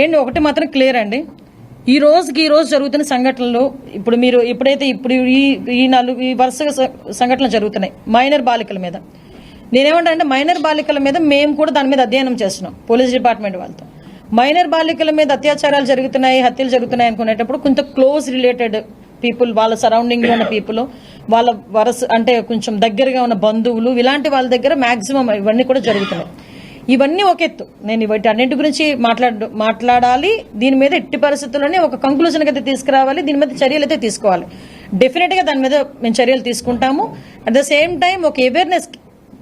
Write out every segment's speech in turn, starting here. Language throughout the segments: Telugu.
ఏంటి ఒకటి మాత్రం క్లియర్ అండి. ఈ రోజుకి ఈ రోజు జరుగుతున్న సంఘటనలు ఇప్పుడు మీరు ఎప్పుడైతే ఇప్పుడు ఈ ఈ నాలుగు ఈ వరుసగా సంఘటనలు జరుగుతున్నాయి మైనర్ బాలికల మీద. నేనేమంటానంటే మైనర్ బాలికల మీద మేము కూడా దాని మీద అధ్యయనం చేస్తున్నాం పోలీస్ డిపార్ట్మెంట్ వాళ్ళతో. మైనర్ బాలికల మీద అత్యాచారాలు జరుగుతున్నాయి హత్యలు జరుగుతున్నాయి అనుకునేటప్పుడు కొంత క్లోజ్ రిలేటెడ్ పీపుల్ వాళ్ళ సరౌండింగ్లో ఉన్న పీపుల్ వాళ్ళ వరస అంటే కొంచెం దగ్గరగా ఉన్న బంధువులు ఇలాంటి వాళ్ళ దగ్గర మ్యాక్సిమం ఇవన్నీ కూడా జరుగుతున్నాయి. ఇవన్నీ ఒక ఎత్తు. నేను వీటి అన్నింటి గురించి మాట్లాడు మాట్లాడాలి. దీని మీద ఎట్టి పరిస్థితుల్లోనే ఒక కంక్లూజన్ అయితే తీసుకురావాలి. దీని మీద చర్యలు అయితే తీసుకోవాలి. డెఫినెట్గా దాని మీద మేము చర్యలు తీసుకుంటాము. అట్ ద సేమ్ టైం ఒక అవేర్నెస్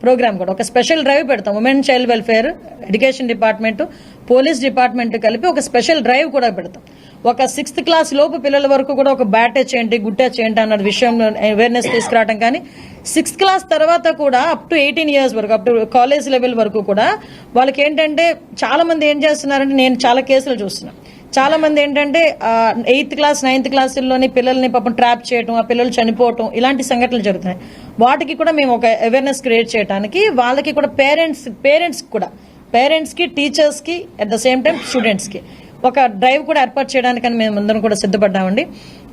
ప్రోగ్రామ్ కూడా ఒక స్పెషల్ డ్రైవ్ పెడతాం. Women child welfare education department police department కలిపి ఒక స్పెషల్ డ్రైవ్ కూడా పెడతాం. ఒక సిక్స్త్ క్లాస్ లోపు పిల్లల వరకు కూడా ఒక బ్యాటే టచ్ ఏంటి గుడ్ ఏంటి అన్న విషయంలో అవేర్నెస్ తీసుకురావడం కానీ సిక్స్త్ క్లాస్ తర్వాత కూడా అప్ టు ఎయిటీన్ ఇయర్స్ వరకు అప్ టు కాలేజ్ లెవెల్ వరకు కూడా వాళ్ళకి ఏంటంటే చాలా మంది ఏం చేస్తున్నారంటే నేను చాలా కేసులు చూస్తున్నాను చాలా మంది ఏంటంటే ఎయిత్ క్లాస్ నైన్త్ క్లాసుల్లోని పిల్లల్ని పాపం ట్రాప్ చేయటం ఆ పిల్లలు చనిపోవటం ఇలాంటి సంఘటనలు జరుగుతున్నాయి. వాటికి కూడా మేము ఒక అవేర్నెస్ క్రియేట్ చేయడానికి వాళ్ళకి కూడా పేరెంట్స్ పేరెంట్స్ కూడా పేరెంట్స్కి టీచర్స్కి అట్ ద సేమ్ టైం స్టూడెంట్స్కి ఒక డ్రైవ్ కూడా ఏర్పాటు చేయడానికని మేము ముందరం కూడా సిద్ధపడ్డామండి.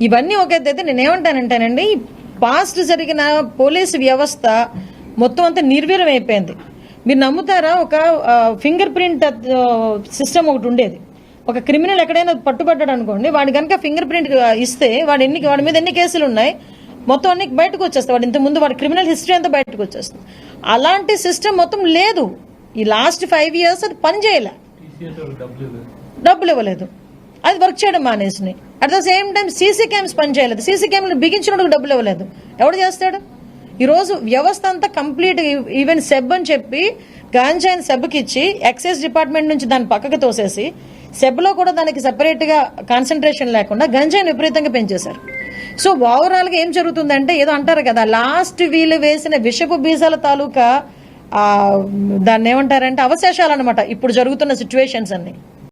ఇవన్నీ ఒక అయితే నేను ఏమంటానంటేనండి పాస్ట్ జరిగిన పోలీసు వ్యవస్థ మొత్తం అంతా నిర్వీర్యం అయిపోయింది. మీరు నమ్ముతారా? ఒక ఫింగర్ ప్రింట్ సిస్టమ్ ఒకటి ఉండేది. ఒక క్రిమినల్ ఎక్కడైనా పట్టుబడ్డాడు అనుకోండి వాడి కనుక ఫింగర్ ప్రింట్ ఇస్తే వాడు ఎన్ని వాడి మీద ఎన్ని కేసులు ఉన్నాయి మొత్తం అన్ని బయటకు వచ్చేస్తాయి. వాడు ఇంతకుముందు ముందు వాడి క్రిమినల్ హిస్టరీ అంతా బయటకు వచ్చేస్తుంది. అలాంటి సిస్టమ్ మొత్తం లేదు. ఈ లాస్ట్ ఫైవ్ ఇయర్స్ అది పనిచేయలే. డబ్బులు ఇవ్వలేదు. అది వర్క్ చేయడం మానేసినాయి at the same time CC cams పనిచేయలేదు సీసీ క్యామ్లు బిగించినప్పుడు డబ్బులు ఇవ్వలేదు. ఎవడు చేస్తాడు? ఈరోజు వ్యవస్థ అంతా కంప్లీట్ ఈవెన్ సెబ్ అని చెప్పి గాంజాయిని సెబ్కి ఇచ్చి ఎక్సైజ్ డిపార్ట్మెంట్ నుంచి దాన్ని పక్కకు తోసేసి సెబ్లో కూడా దానికి సెపరేట్గా కాన్సన్ట్రేషన్ లేకుండా గంజాయిని విపరీతంగా పెంచేశారు. సో ఓవరాల్గా ఏం జరుగుతుందంటే ఏదో అంటారు కదా లాస్ట్ వీళ్ళు వేసిన విషపు బీజాల తాలూకా దాన్ని ఏమంటారంటే అవశేషాలు అనమాట ఇప్పుడు జరుగుతున్న సిచ్యువేషన్స్ అన్ని.